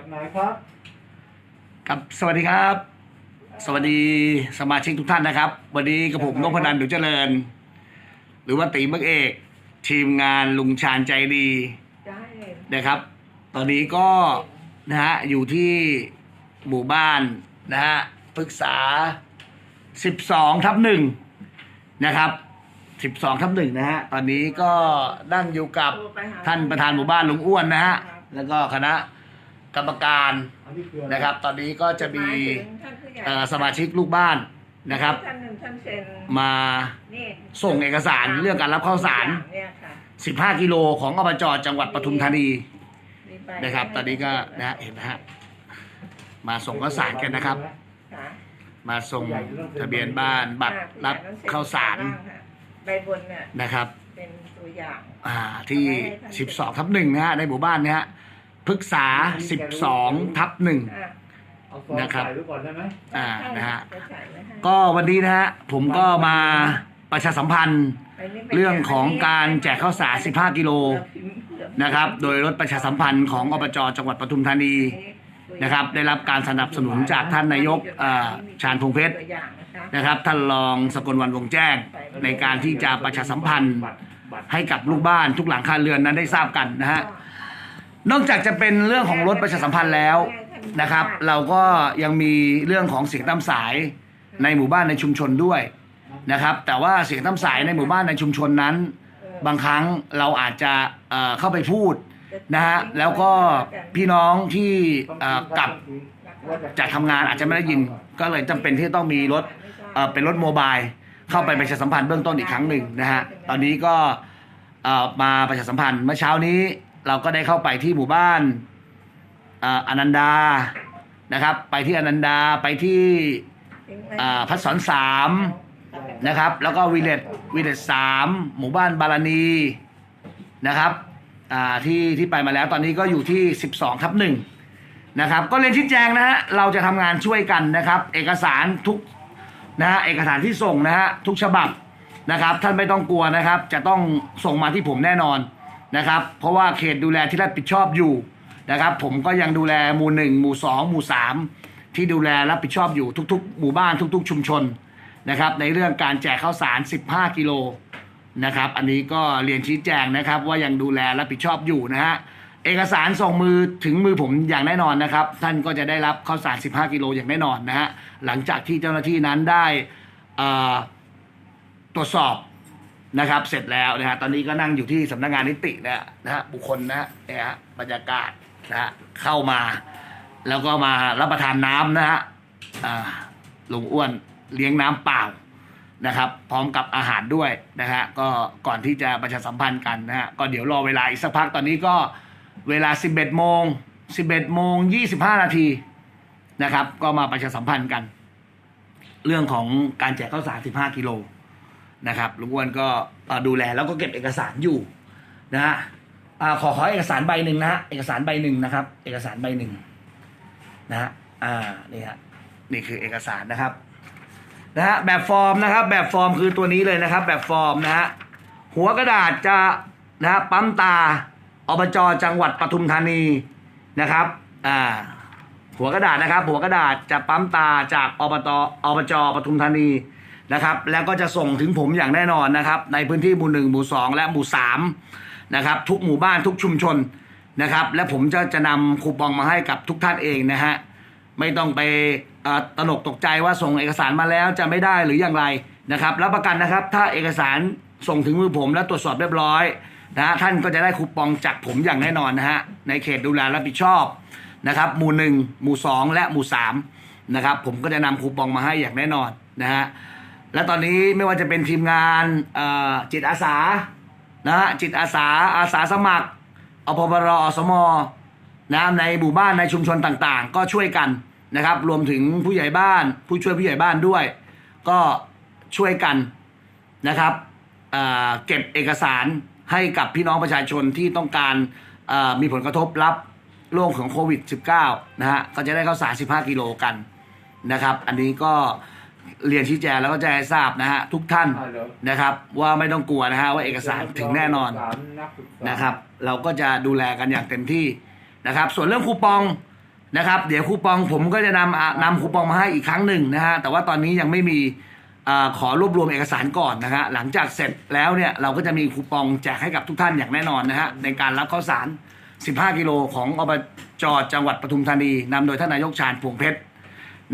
จากไหนครับครับสวัสดีครับ สวัสดีสมาชิกทุกท่านนะครับ วันนี้กับผมนพนันท์ดุจเจริญ หรือว่าตีเมืองเอก ทีมงานลุงชาญใจดีได้เลยนะครับ ตอนนี้ก็นะฮะอยู่ที่หมู่บ้านนะฮะปรึกษา 12ทับหนึ่งนะครับ12ทับหนึ่งนะฮะ ตอนนี้ก็นั่งอยู่กับท่านประธานหมู่บ้านลุงอ้วนนะฮะ แล้วก็คณะ กรรมการอันนี้คืออะไรนะครับ ตอนนี้ก็จะมีหายถึงท่านผู้ใหญ่เอ่อสมาชิกลูกบ้านนะครับ ท่านหนึ่งท่านเซ็นมานี่ส่งเอกสารเรื่องการรับข้าวสาร เนี่ยค่ะ15 กิโลของอบจจังหวัดปทุมธานีมีใบนะครับ ตอนนี้ก็นะฮะเห็นนะฮะมาส่งข้าวสารกันนะครับ ค่ะมาส่งทะเบียนบ้านบัตรรับข้าวสารใบบนเนี่ยนะครับ เป็นตัวอย่าง อ่าที่ 12ทับหนึ่งนะฮะในหมู่บ้านเนี้ฮะ พฤกษา 12 ทับหนึ่งอะเอาซองนะครับ ใส่ไว้ก่อนได้ไหมอ่านะฮะ จใส่ไว้ให้ก็วันนี้นะฮะผมก็มาประชาสัมพันธ์ ไปนี่ไปเรื่องของการแจกข้าวสาร15กิโลเผื่อพิมพ์เผื่อนะครับ โดยรถประชาสัมพันธ์ของอบจจังหวัดปทุมธานีนะครับ ได้รับการสนับสนุนจากท่านนายกเอ่อชาญพงเพชรตัวอย่างนะคะนะครับ ท่านรองสกลวันวงแจ้ง ในการที่จะประชาสัมพันธ์ บัตรบัตรให้กับลูกบ้านทุกหลังคาเรือนนั้นได้ทราบกันนะฮะ นอกจากจะเป็นเรื่องของรถประชาสัมพันธ์แล้วนะครับ เราก็ยังมีเรื่องของเสียงตามสายในหมู่บ้านในชุมชนด้วยนะครับ แต่ว่าเสียงตามสายในหมู่บ้านในชุมชนนั้น บางครั้งเราอาจจะเอ่อเข้าไปพูดนะฮะแล้วก็พี่น้องที่เอ่อกลับจากทำงานอาจจะไม่ได้ยิน ก็เลยจำเป็นที่ต้องมีรถเอ่อเป็นรถโมบายเข้าไปประชาสัมพันธ์เบื้องต้นอีกครั้งหนึ่งนะฮะตอนนี้ก็เอ่อมาประชาสัมพันธ์เมื่อเช้านี้ เราก็ได้เข้าไปที่หมู่บ้านอนันดานะครับ ไปที่อนันดาไปที่พัฒสอนสามนะครับ แล้วก็วิเลตวิเลตสามหมู่บ้านบารานีนะครับที่ที่ไปมาแล้วตอนนี้ก็อยู่ที่ 12ทับหนึ่งนะครับก็เรียนชี้แจงนะฮะเราจะทำงานช่วยกันนะครับ เอกสารทุกนะฮะเอกสารที่ส่งนะฮะทุกฉบับนะครับ ท่านไม่ต้องกลัวนะครับ จะต้องส่งมาที่ผมแน่นอน นะครับ เพราะว่าเขตดูแลที่รับผิดชอบอยู่นะครับ ผมก็ยังดูแลหมู่หนึ่งหมู่สองหมู่สามที่ดูแลรับผิดชอบอยู่ทุก ๆ หมู่บ้านทุก ๆ ชุมชนนะครับ ในเรื่องการแจกข้าวสาร 15 กิโลนะครับ อันนี้ก็เรียนชี้แจงนะครับ ว่ายังดูแลรับผิดชอบอยู่นะฮะเอกสารส่งมือถึงมือผมอย่างแน่นอนนะครับ ท่านก็จะได้รับข้าวสาร 15 กิโลอย่างแน่นอนนะฮะหลังจากที่เจ้าหน้าที่นั้นได้ตรวจสอบ นะครับ เสร็จแล้วนะฮะตอนนี้ก็นั่งอยู่ที่สำนักงานนิตินะฮะนะฮะบุคคลนะฮะเนี่ยฮะบรรยากาศนะฮะเข้ามา แล้วก็มารับประทานน้ำนะฮะอ่าลุงอ้วนเลี้ยงน้ำเปล่านะครับ พร้อมกับอาหารด้วยนะฮะก็ก่อนที่จะประชาสัมพันธ์กันนะฮะก็เดี๋ยวรอเวลาอีกสักพักตอนนี้ก็เวลา 11โมง11โมง25 นาทีนะครับ ก็มาประชาสัมพันธ์กัน เรื่องของการแจกข้าวสาร 15 กิโล นะครับลุงอ้วนก็ดูแลแล้วก็เก็บเอกสารอยู่นะฮะขอขอเอกสารใบหนึ่งนะฮะเอกสารใบหนึ่งนะครับ เอกสารใบหนึ่งนะฮะอ่านี่ฮะนี่คือเอกสารนะครับนะฮะแบบฟอร์มนะครับ แบบฟอร์มคือตัวนี้เลยนะครับ แบบฟอร์มนะฮะหัวกระดาษจะนะฮะปั๊มตาอบจจังหวัดปทุมธานีนะครับอ่าหัวกระดาษนะครับ หัวกระดาษจะปั๊มตาจากอบตอบจปทุมธานี นะครับ แล้วก็จะส่งถึงผมอย่างแน่นอนนะครับ ในพื้นที่หมู่หนึ่งหมู่สองและหมู่สามนะครับ ทุกหมู่บ้านทุกชุมชนนะครับ และผมจะจะนำคูปองมาให้กับทุกท่านเองนะฮะไม่ต้องไปตระหนกตกใจว่าส่งเอกสารมาแล้วจะไม่ได้หรืออย่างไรนะครับรับประกันนะครับ ถ้าเอกสารส่งถึงมือผมและตรวจสอบเรียบร้อยนะฮะท่านก็จะได้คูปองจากผมอย่างแน่นอนนะฮะในเขตดูแลรับผิดชอบนะครับ หมู่หนึ่งหมู่สองและหมู่สามนะครับ ผมก็จะนำคูปองมาให้อย่างแน่นอนนะฮะ และตอนนี้ไม่ว่าจะเป็นทีมงานจิตอาสานะฮะจิตอาสาอาสาสมัครอพบรอสมนะในหมู่บ้านในชุมชนต่างๆ ก็ช่วยกันนะครับ รวมถึงผู้ใหญ่บ้าน ผู้ช่วยผู้ใหญ่บ้านด้วย ก็ช่วยกันนะครับเเก็บเอกสารให้กับพี่น้องประชาชนที่ต้องการมีผลกระทบรับโรคของโควิด -19 นะฮะก็จะได้ข้าวสาร15 กิโลกันนะครับ อันนี้ก็ เรียนชี้แจงแล้วก็แจ้งให้ทราบนะฮะทุกท่านอ่าเหรอนะครับ ว่าไม่ต้องกลัวนะฮะว่าเอกสารถึงแน่นอนสารนักศึกษานะครับ เราก็จะดูแลกันอย่างเต็มที่นะครับ ส่วนเรื่องคูปองนะครับ เดี๋ยวคูปองผมก็จะนำอะนำคูปองมาให้อีกครั้งหนึ่งนะฮะแต่ว่าตอนนี้ยังไม่มีอาขอรวบรวมเอกสารก่อนนะฮะหลังจากเสร็จแล้วเนี่ยเราก็จะมีคูปองแจกให้กับทุกท่านอย่างแน่นอนนะฮะในการรับข้าวสาร 15 กิโลของอบจจังหวัดปทุมธานีนำโดยท่านนายกชาญพวงเพชร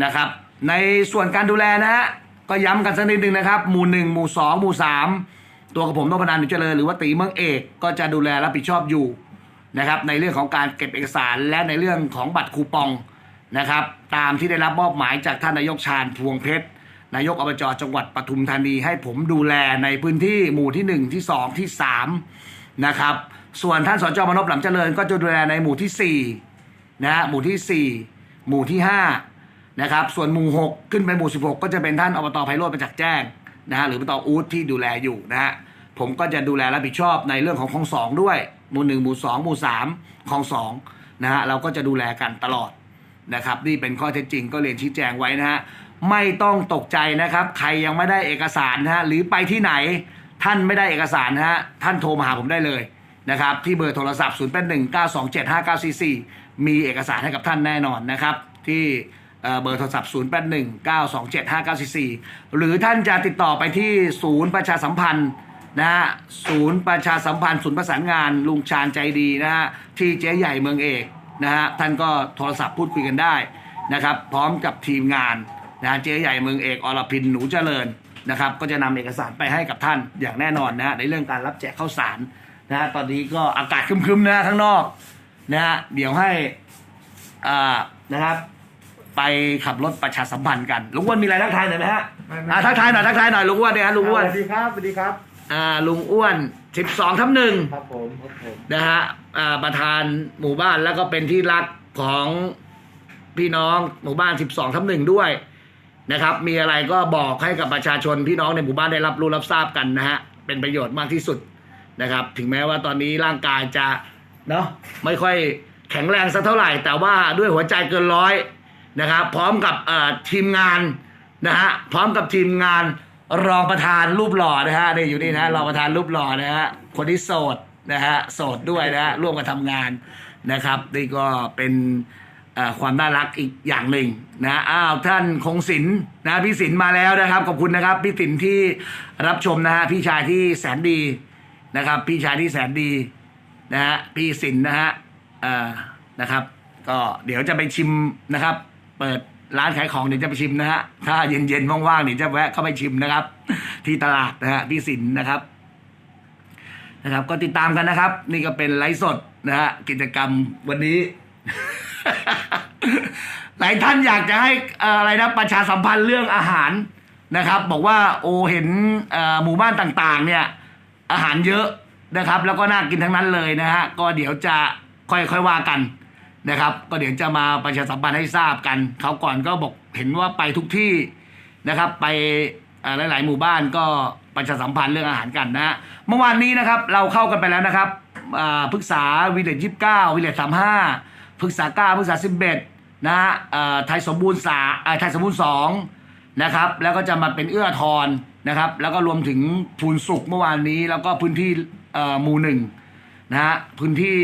นะครับ ในส่วนการดูแลนะฮะก็ย้ำกันสักนิดนึงนะครับ หมู่หนึ่งหมู่สองหมู่สามตัวกับผมนพนันหนุเจริญหรือว่าตีเมืองเอกก็จะดูแลรับผิดชอบอยู่นะครับในเรื่องของการเก็บเอกสารและในเรื่องของบัตรคูปองนะครับ ตามที่ได้รับมอบหมายจากท่านนายกชาญพวงเพชรนายกอบจจังหวัดปทุมธานีให้ผมดูแลในพื้นที่หมู่ที่หนึ่งที่สองที่สามนะครับ ส่วนท่านสจมนพหลำเจริญก็จะดูแลในหมู่ที่สี่นะฮะหมู่ที่สี่หมู่ที่ห้า นะครับ ส่วนหมู่6ขึ้นไปหมู่ 16 ก็จะเป็นท่านอบตไพโรจน์ประจักษ์แจ้งนะฮะหรืออบตอูดที่ดูแลอยู่นะฮะผมก็จะดูแลรับผิดชอบในเรื่องของคลองสองด้วย หมู่หนึ่งหมู่สองหมู่สามคลองสองนะฮะเราก็จะดูแลกันตลอดนะครับนี่เป็นข้อเท็จจริงก็เรียนชี้แจงไว้นะฮะไม่ต้องตกใจนะครับ ใครยังไม่ได้เอกสารนะฮะหรือไปที่ไหนท่านไม่ได้เอกสารนะฮะท่านโทรมาหาผมได้เลยนะครับที่เบอร์โทรศัพท์ 0 8 1 9 2 7 5 9 4 4 มีเอกสารให้กับท่านแน่นอนนะครับ ที่ เบอร์โทรศัพท์ 0 8 1 9 2 7 5 9 4 4 หรือท่านจะติดต่อไปที่ศูนย์ประชาสัมพันธ์นะฮะศูนย์ประชาสัมพันธ์ศูนย์ประสานงานลุงชาญใจดีนะฮะที่เจ๊ใหญ่เมืองเอกนะฮะท่านก็โทรศัพท์พูดคุยกันได้นะครับ พร้อมกับทีมงานนะเจ๊ใหญ่เมืองเอกอรพินหนูเจริญนะครับ ก็จะนำเอกสารไปให้กับท่านอย่างแน่นอนนะฮะในเรื่องการรับแจกข้าวสารนะฮะตอนนี้ก็อากาศครึมๆนะฮะข้างนอกนะฮะเดี๋ยวให้อ่านะครับ ไปขับรถประชาสัมพันธ์กันลุงอ้วนมีอะไรทักทายหน่อยไหมฮะไม่ไม่อ่าทักทายหน่อยทักทายหน่อยลุงอ้วนเนี่ยฮะลุงอ้วนสวัสดีครับสวัสดีครับอ่าลุงอ้วนสิบสองทับหนึ่งครับผมครับผมนะฮะอ่าประธานหมู่บ้านแล้วก็เป็นที่รักของพี่น้องหมู่บ้านสิบสองทับหนึ่งด้วยนะครับ มีอะไรก็บอกให้กับประชาชนพี่น้องในหมู่บ้านได้รับรู้รับทราบกันนะฮะเป็นประโยชน์มากที่สุดนะครับ ถึงแม้ว่าตอนนี้ร่างกายจะเนาะไม่ค่อยแข็งแรงสักเท่าไหร่ แต่ว่าด้วยหัวใจเกินร้อย นะครับ พร้อมกับเอ่อทีมงานนะฮะพร้อมกับทีมงานรองประธานรูปหล่อนะฮะนี่อยู่นี่นะรองประธานรูปหล่อนะฮะคนที่โสดนะฮะโสดด้วยนะฮะร่วมกันทำงานนะครับนี่ก็เป็นเอ่อความน่ารักอีกอย่างหนึ่งนะอ้าวท่านคงศิลป์นะพี่ศิลป์มาแล้วนะครับขอบคุณนะครับพี่ศิลป์ที่รับชมนะฮะพี่ชายที่แสนดีนะครับ พี่ชายที่แสนดีนะฮะพี่ศิลป์นะฮะเอ่อนะครับ ก็เดี๋ยวจะไปชิมนะครับ เปิดร้านขายของเดี๋ยวจะไปชิมนะฮะถ้าเย็นๆว่างๆเดี๋ยวจะแวะเข้าไปชิมนะครับ ที่ตลาดนะฮะพี่ศิลป์นะครับ นะครับ ก็ติดตามกันนะครับ นี่ก็เป็นไลฟ์สดนะฮะกิจกรรมวันนี้ หลายท่านอยากจะให้อะไรนะประชาสัมพันธ์เรื่องอาหารนะครับ บอกว่าโอเห็นหมู่บ้านต่างๆ เนี่ย อาหารเยอะนะครับ แล้วก็น่ากินทั้งนั้นเลยนะฮะก็เดี๋ยวจะค่อยๆว่ากัน นะครับ ก็เดี๋ยวจะมาประชาสัมพันธ์ให้ทราบกันเขาก่อนก็บอกเห็นว่าไปทุกที่นะครับ ไปหลาย ๆ หมู่บ้านก็ประชาสัมพันธ์เรื่องอาหารกันนะฮะเมื่อวานนี้นะครับเราเข้ากันไปแล้วนะครับอ่าพฤกษาวิเลจยี่สิบเก้าวิเลจสามห้าพฤกษาเก้าพฤกษาสิบเอ็ดนะฮะไทยสมบูรณ์สาไทยสมบูรณ์สองนะครับแล้วก็จะมาเป็นเอื้อทอนนะครับ แล้วก็รวมถึงพูนสุกเมื่อวานนี้ แล้วก็พื้นที่หมู่หนึ่งนะฮะพื้นที่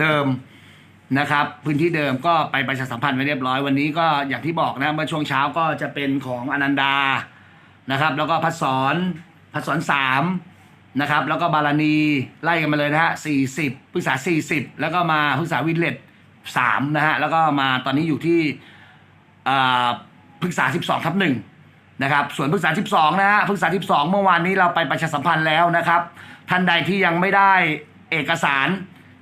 เดิม นะครับ พื้นที่เดิมก็ไปประชาสัมพันธ์ไว้เรียบร้อยวันนี้ก็อย่างที่บอกนะเมื่อช่วงเช้าก็จะเป็นของอนันดานะครับ แล้วก็พัดสอนพัดสอนสามนะครับ แล้วก็บาลานีไล่กันมาเลยนะฮะสี่สิบพฤกษาสี่สิบแล้วก็มาพฤกษาวิเลตสามนะฮะแล้วก็มาตอนนี้อยู่ที่พฤกษา12ทับหนึ่งนะครับส่วนพฤกษา12นะฮะพฤกษา12เมื่อวานนี้เราไปประชาสัมพันธ์แล้วนะครับ ท่านใดที่ยังไม่ได้เอกสาร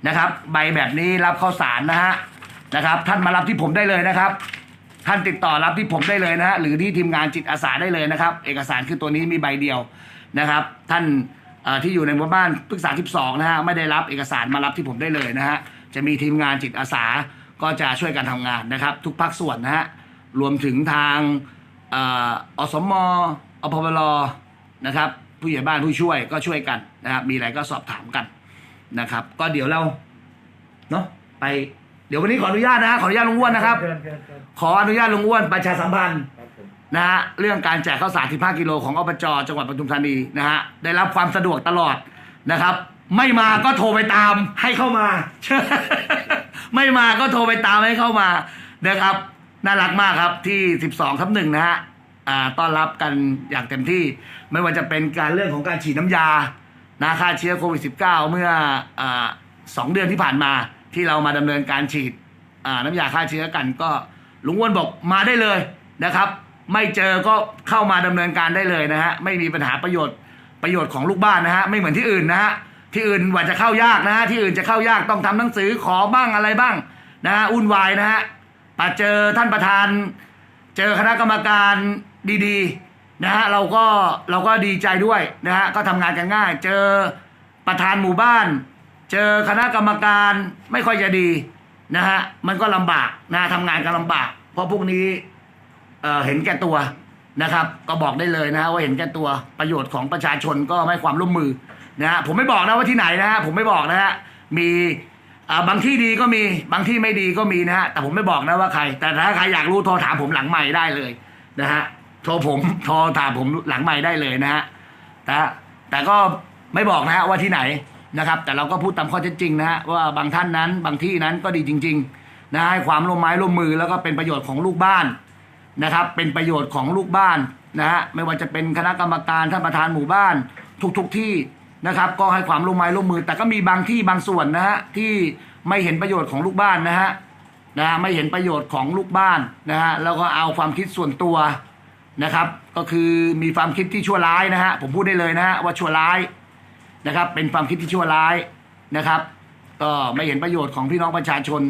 นะครับ ใบแบบนี้รับข้าวสารนะฮะนะครับ ท่านมารับที่ผมได้เลยนะครับ ท่านติดต่อรับที่ผมได้เลยนะฮะหรือที่ทีมงานจิตอาสาได้เลยนะครับ เอกสารคือตัวนี้มีใบเดียวนะครับ ท่านที่อยู่ในหมู่บ้านพฤกษา12นะฮะไม่ได้รับเอกสารมารับที่ผมได้เลยนะฮะจะมีทีมงานจิตอาสาก็จะช่วยกันทำงานนะครับ ทุกภาคส่วนนะฮะรวมถึงทางเอ่ออสมอพบลนะครับ ผู้ใหญ่บ้านผู้ช่วยก็ช่วยกันนะครับมีอะไรก็สอบถามกัน นะครับ ก็เดี๋ยวเราเนาะไป เดี๋ยววันนี้ขออนุญาตนะฮะขออนุญาตลุงอ้วนนะครับเชิญเชิญเชิญขออนุญาตลุงอ้วนประชาสัมพันธ์ครับผมนะฮะเรื่องการแจกข้าวสาร15กิโลของอบจจังหวัดปทุมธานีนะฮะได้รับความสะดวกตลอดนะครับ ไม่มาก็โทรไปตามให้เข้ามา ไม่มาก็โทรไปตามให้เข้ามานะครับน่ารักมากครับที่ 12ทับหนึ่งนะฮะอ่าต้อนรับกันอย่างเต็มที่ ไม่ว่าจะเป็นการเรื่องของการฉีดน้ำยา นะฆ่าเชื้อโควิด -19 เมื่ออสองเดือนที่ผ่านมาที่เรามาดำเนินการฉีดน้ำยาฆ่าเชื้อกันก็ลุงอ้วนบอกมาได้เลยนะครับ ไม่เจอก็เข้ามาดำเนินการได้เลยนะฮะไม่มีปัญหาประโยชน์ประโยชน์ของลูกบ้านนะฮะไม่เหมือนที่อื่นนะฮะที่อื่นว่าจะเข้ายากนะฮะที่อื่นจะเข้ายากต้องทำหนังสือขอบ้างอะไรบ้างนะฮะวุ่นวายนะฮะมาเจอท่านประธาน เจอคณะกรรมการดีๆ นะฮะเราก็เราก็ดีใจด้วยนะฮะก็ทำงานกันง่าย เจอประธานหมู่บ้าน เจอคณะกรรมการไม่ค่อยจะดีนะฮะมันก็ลำบากนะทำงานกันลำบาก เพราะพวกนี้เเห็นแก่ตัวนะครับ ก็บอกได้เลยนะฮะว่าเห็นแก่ตัวประโยชน์ของประชาชนก็ไม่ให้ความร่วมมือนะฮะผมไม่บอกนะว่าที่ไหนนะฮะผมไม่บอกนะฮะมีบางที่ดีก็มีบางที่ไม่ดีก็มีนะฮะแต่ผมไม่บอกนะว่าใคร แต่ถ้าใครอยากรู้โทรถามผมหลังใหม่ได้เลยนะฮะ โทรผมโทรถามผมหลังใหม่ได้เลยนะฮะแต่แต่ก็ไม่บอกนะฮะว่าที่ไหนนะครับ แต่เราก็พูดตามข้อเท็จจริงนะฮะว่าบางท่านนั้นบางที่นั้นก็ดีจริงๆนะให้ความร่วมไม้ร่วมมือแล้วก็เป็นประโยชน์ของลูกบ้านนะครับ เป็นประโยชน์ของลูกบ้านนะฮะไม่ว่าจะเป็นคณะกรรมการท่านประธานหมู่บ้าน ทุกๆที่นะครับ ก็ให้ความร่วมไม้ร่วมมือ แต่ก็มีบางที่บางส่วนนะฮะที่ไม่เห็นประโยชน์ของลูกบ้านนะฮะนะฮะไม่เห็นประโยชน์ของลูกบ้านนะฮะแล้วก็เอาความคิดส่วนตัว นะครับ ก็คือมีความคิดที่ชั่วร้ายนะฮะผมพูดได้เลยนะฮะว่าชั่วร้ายนะครับ เป็นความคิดที่ชั่วร้ายนะครับ ก็ไม่เห็นประโยชน์ของพี่น้องประชาชน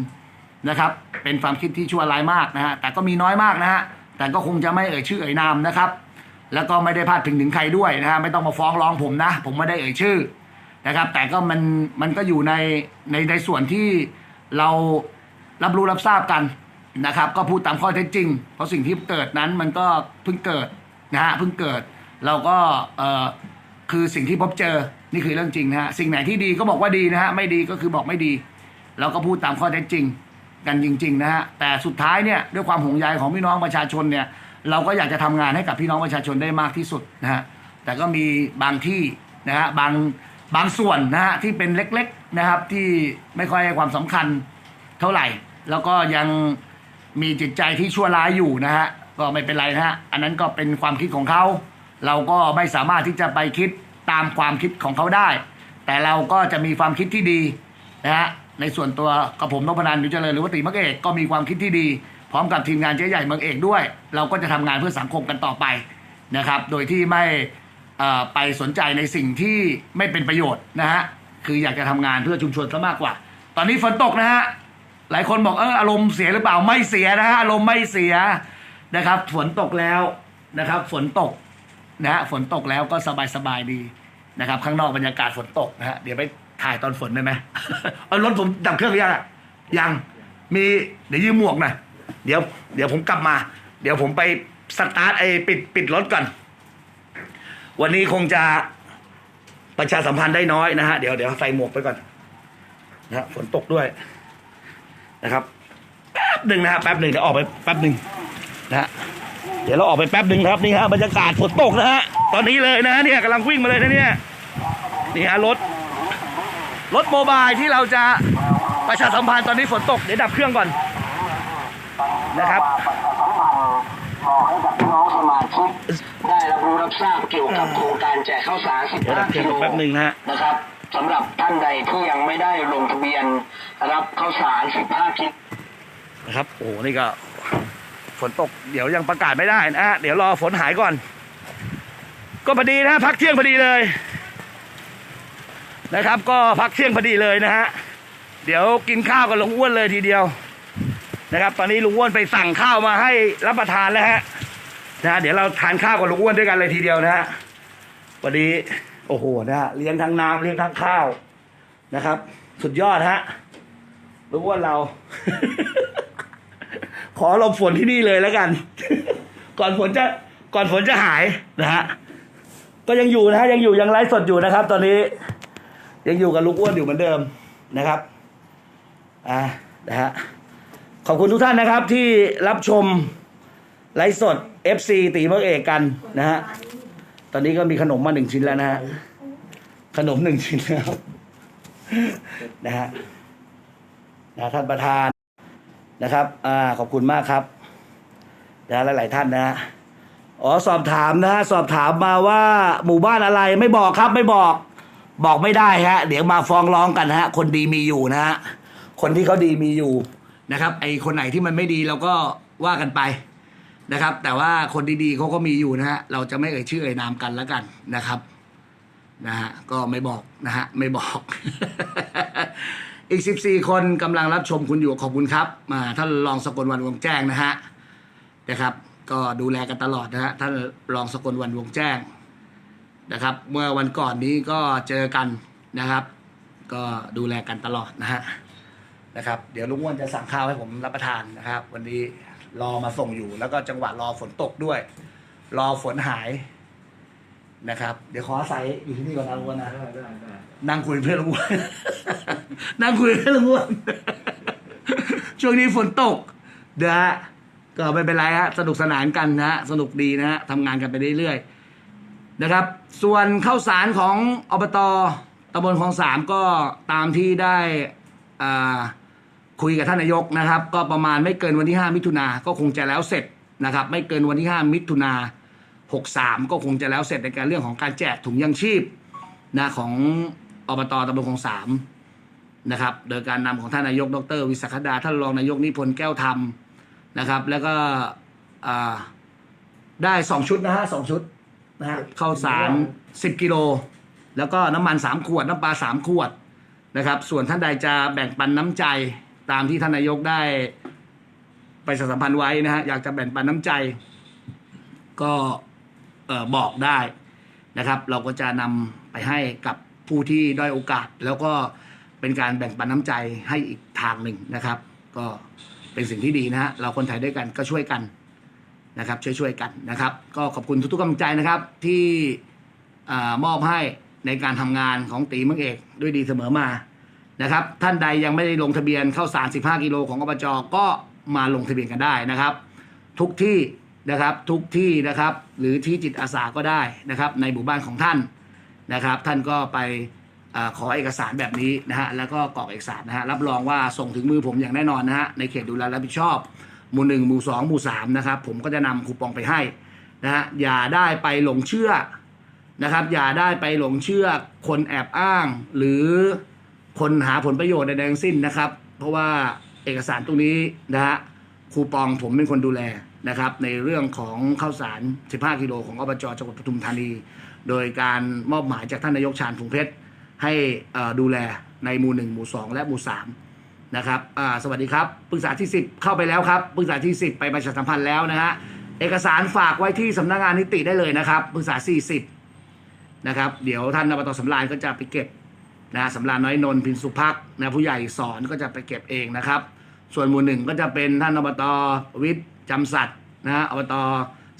นะครับ เป็นความคิดที่ชั่วร้ายมากนะฮะแต่ก็มีน้อยมากนะฮะแต่ก็คงจะไม่เอ่ยชื่อเอ่ยนามนะครับ แล้วก็ไม่ได้พาดพิงถึงใครด้วยนะฮะไม่ต้องมาฟ้องร้องผมนะ ผมไม่ได้เอ่ยชื่อนะครับ แต่ก็มันมันก็อยู่ในในในส่วนที่เรารับรู้รับทราบกัน นะครับ ก็พูดตามข้อเท็จจริง เพราะสิ่งที่เกิดนั้นมันก็เพิ่งเกิดนะฮะเพิ่งเกิด เราก็เอ่อคือสิ่งที่พบเจอนี่คือเรื่องจริงนะฮะสิ่งไหนที่ดีก็บอกว่าดีนะฮะไม่ดีก็คือบอกไม่ดี เราก็พูดตามข้อเท็จจริงกันจริง ๆ นะฮะแต่สุดท้ายเนี่ยด้วยความห่วงใยของพี่น้องประชาชนเนี่ยเราก็อยากจะทำงานให้กับพี่น้องประชาชนได้มากที่สุดนะฮะแต่ก็มีบางที่นะฮะบางบางส่วนนะฮะที่เป็นเล็กๆนะครับที่ไม่ค่อยให้ความสำคัญเท่าไหร่ แล้วก็ยัง มีจิตใจที่ชั่วร้ายอยู่นะฮะก็ไม่เป็นไรนะฮะอันนั้นก็เป็นความคิดของเขา เราก็ไม่สามารถที่จะไปคิดตามความคิดของเขาได้ แต่เราก็จะมีความคิดที่ดีนะฮะในส่วนตัวกับผมนพนันท์อยู่เจริญหรือว่าตีมักเอกก็มีความคิดที่ดี พร้อมกับทีมงานเจ๊ใหญ่เมืองเอกด้วย เราก็จะทำงานเพื่อสังคมกันต่อไปนะครับ โดยที่ไม่ไปสนใจในสิ่งที่ไม่เป็นประโยชน์นะฮะคืออยากจะทำงานเพื่อชุมชนซะมากกว่า ตอนนี้ฝนตกนะฮะ หลายคนบอกเอออารมณ์เสียหรือเปล่าไม่เสียนะฮะอารมณ์ไม่เสียนะครับ ฝนตกแล้วนะครับ ฝนตกนะฮะฝนตกแล้วก็สบายสบายๆดีนะครับ ข้างนอกบรรยากาศฝนตกนะฮะเดี๋ยวไปถ่ายตอนฝนได้ไหมเอารถผมดับเครื่องหรือยังยังมีเดี๋ยวยืมหมวกหน่อยเดี๋ยวเดี๋ยวผมกลับมา เดี๋ยวผมไปสตาร์ทไอ้ปิดปิดรถก่อน วันนี้คงจะประชาสัมพันธ์ได้น้อยนะฮะเดี๋ยวเดี๋ยวใส่หมวกไปก่อนนะฮะฝนตกด้วย นะครับแป๊บหนึ่งนะฮะแป๊บหนึ่งเดี๋ยวออกไปแป๊บหนึ่งนะฮะเดี๋ยวเราออกไปแป๊บหนึ่งครับนี่ฮะบรรยากาศฝนตกนะฮะตอนนี้เลยนะเนี่ยกำลังวิ่งมาเลยนะเนี่ยนี่ฮะรถรถโมบายที่เราจะประชาสัมพันธ์ตอนนี้ฝนตกเดี๋ยวดับเครื่องก่อนนะครับขอให้กับพี่น้องสมาชิกได้รับรู้รับทราบเกี่ยวกับโครงการแจกข้าวสารเดี๋ยวดับ15เครื่กิองโลแป๊บหนึ่งนะฮะนะครับ สำหรับท่านใดที่ยังไม่ได้ลงทะเบียน รับข้าวสาร 15กิโลนะครับ โอ้โห นี่ก็ฝนตก เดี๋ยวยังประกาศไม่ได้นะฮะ เดี๋ยวรอฝนหายก่อน ก็พอดีนะฮะพักเที่ยงพอดีเลย นะครับ ก็พักเที่ยงพอดีเลยนะฮะ เดี๋ยวกินข้าวกับลุงอ้วนเลยทีเดียวนะครับ ตอนนี้ลุงอ้วนไปสั่งข้าวมาให้รับประทานแล้วฮะนะฮะเดี๋ยวเราทานข้าวกับลุงอ้วนด้วยกันเลยทีเดียวนะฮะวันนี้ โอ้โหนะฮะเลี้ยงทั้งน้ำเลี้ยงทั้งข้าวนะครับ สุดยอดฮะลุงอ้วนเรา ขอลบฝนที่นี่เลยแล้วกัน ก่อนฝนจะก่อนฝนจะหายนะฮะก็ยังอยู่นะฮะยังอยู่ยังไลฟ์สดอยู่นะครับ ตอนนี้ ยังอยู่กับลูกอ้วนอยู่เหมือนเดิมนะครับอ่านะฮะขอบคุณทุกท่านนะครับที่รับชมไลฟ์สด FC ตีเมืองเอกกันนะฮะ ตอนนี้ก็มีขนมมาหนึ่งชิ้นแล้วนะฮะ ขนมหนึ่งชิ้นแล้วนะฮะนะท่านประธานนะครับอ่าขอบคุณมากครับนะหลาย ๆ ท่านนะฮะอ๋อสอบถามนะฮะสอบถามมาว่าหมู่บ้านอะไรไม่บอกครับ ไม่บอก บอกไม่ได้ฮะ เดี๋ยวมาฟ้องร้องกันนะฮะ คนดีมีอยู่นะฮะคนที่เขาดีมีอยู่นะครับ ไอคนไหนที่มันไม่ดีเราก็ว่ากันไป นะครับ แต่ว่าคนดีๆเขาก็มีอยู่นะฮะเราจะไม่เอ่ยชื่อเอ่ยนามกันแล้วกันนะครับนะฮะก็ไม่บอกนะฮะไม่บอก อีก 14 คนกำลังรับชมคุณอยู่ขอบคุณครับมาท่านรองสกลวันวงแจ้งนะฮะนะครับ ก็ดูแลกันตลอดนะฮะท่านรองสกลวันวงแจ้งนะครับ เมื่อวันก่อนนี้ก็เจอกันนะครับ ก็ดูแลกันตลอดนะฮะนะครับ เดี๋ยวลุงอ้วนจะสั่งข้าวให้ผมรับประทานนะครับ วันนี้ รอมาส่งอยู่ แล้วก็จังหวะรอฝนตกด้วย รอฝนหายนะครับ เดี๋ยวขออาศัยอยู่ที่นี่ก่อนนะลุงอ้วนนะนั่งคุยเพื่อนลุงอ้วน นั่งคุยเพื่อนลุงอ้วน ช่วงนี้ฝนตกนะฮะก็ไม่เป็นไรฮะสนุกสนานกันนะฮะสนุกดีนะฮะทำงานกันไปเรื่อยๆนะครับ ส่วนข้าวสารของอบตตำบลคลองสามก็ตามที่ได้อ่า คุยกับท่านนายกนะครับ ก็ประมาณไม่เกินวันที่ 5 มิถุนาก็คงจะแล้วเสร็จนะครับ ไม่เกินวันที่ 5 มิถุนา63 ก็คงจะแล้วเสร็จในการเรื่องของการแจกถุงยังชีพนะของอบตตำบลคลองสามนะครับ โดยการนำของท่านนายกดร วิศักดาท่านรองนายกนิพนธ์แก้วธรรมนะครับ แล้วก็ได้สองชุดนะฮะสองชุดนะฮะข้าวสารสิบกิโล แล้วก็น้ำมันสามขวด น้ำปลาสามขวดนะครับ ส่วนท่านใดจะแบ่งปันน้ำใจ ตามที่ท่านนายกได้ไปสัมพันธ์ไว้นะฮะอยากจะแบ่งปันน้ำใจ ก็เออบอกได้นะครับ เราก็จะนำไปให้กับผู้ที่ด้อยโอกาส แล้วก็เป็นการแบ่งปันน้ำใจให้อีกทางหนึ่งนะครับ ก็เป็นสิ่งที่ดีนะฮะเราคนไทยด้วยกันก็ช่วยกันนะครับ ช่วยๆกันนะครับ ก็ขอบคุณทุกๆกำลังใจนะครับที่อมอบให้ในการทำงานของตีมืองเอกด้วยดีเสมอมา นะครับ ท่านใดยังไม่ได้ลงทะเบียนเข้าสาร15 กิโลของอบจก็มาลงทะเบียนกันได้นะครับ ทุกที่นะครับทุกที่นะครับ หรือที่จิตอาสาก็ได้นะครับ ในหมู่บ้านของท่านนะครับ ท่านก็ไปอขอเอกสารแบบนี้นะฮะแล้วก็กรอกเอกสารนะฮะรับรองว่าส่งถึงมือผมอย่างแน่นอนนะฮะในเขตดูแลรับผิดชอบหมู่หนึ่งหมู่สองหมู่สามนะครับ ผมก็จะนำคูปองไปให้นะฮะอย่าได้ไปหลงเชื่อนะครับ อย่าได้ไปหลงเชื่อคนแอบอ้างหรือ คนหาผลประโยชน์ใดๆทั้งสิ้นนะครับ เพราะว่าเอกสารตรงนี้นะฮะคูปองผมเป็นคนดูแลนะครับ ในเรื่องของข้าวสาร 15 กิโลของอบจจังหวัดปทุมธานี โดยการมอบหมายจากท่านนายกชาญผงเพชรให้ดูแลในหมู่ 1 หมู่ 2 และหมู่ 3 นะครับสวัสดีครับปรึกษาที่ 10 เข้าไปแล้วครับปรึกษาที่ 10 ไปประชาสัมพันธ์แล้วนะฮะเอกสารฝากไว้ที่สำนักงานนิติได้เลยนะครับปรึกษา 40 นะครับ เดี๋ยวท่านอบตสำราญก็จะไปเก็บ นะสำราญน้อยนนท์พินสุพักนะผู้ใหญ่สอนก็จะไปเก็บเองนะครับ ส่วนหมู่หนึ่งก็จะเป็นท่านอบตวิทย์จำสัตย์นะฮะอบต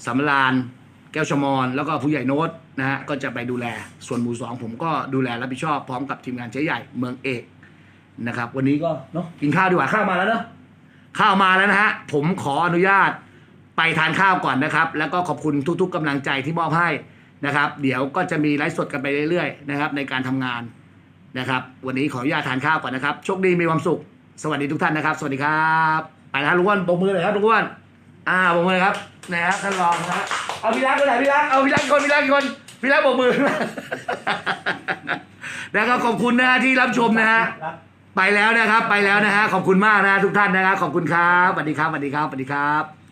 สำราญแก้วชมอนแล้วก็ผู้ใหญ่โน้ตนะฮะก็จะไปดูแลส่วนหมู่สองผมก็ดูแลรับผิดชอบพร้อมกับทีมงานเจ๊ใหญ่เมืองเอกนะครับ วันนี้ก็เนาะกินข้าวดีกว่าข้าวมาแล้วเนาะข้าวมาแล้วนะฮะผมขออนุญาตไปทานข้าวก่อนนะครับ แล้วก็ขอบคุณทุก ๆกำลังใจที่มอบให้นะครับ เดี๋ยวก็จะมีไลฟ์สดกันไปเรื่อยๆนะครับในการทำงาน นะครับ วันนี้ขออนุญาตทานข้าวก่อนนะครับ โชคดีมีความสุข สวัสดีทุกท่านนะครับ สวัสดีครับไปนะฮะลุงอ้วนปรบมือหน่อยครับลุงอ้วนอ่าปรบมือครับนะฮะท่านรองนะฮะเอาพี่รักไปไหนพี่รักเอาพี่รักคนพี่รักคนพี่รักปรบมือนะครับขอบคุณนะฮะที่รับชมนะฮะไปแล้วนะครับ ไปแล้วนะฮะขอบคุณมากนะทุกท่านนะครับขอบคุณครับสวัสดีครับสวัสดีครับสวัสดีครับ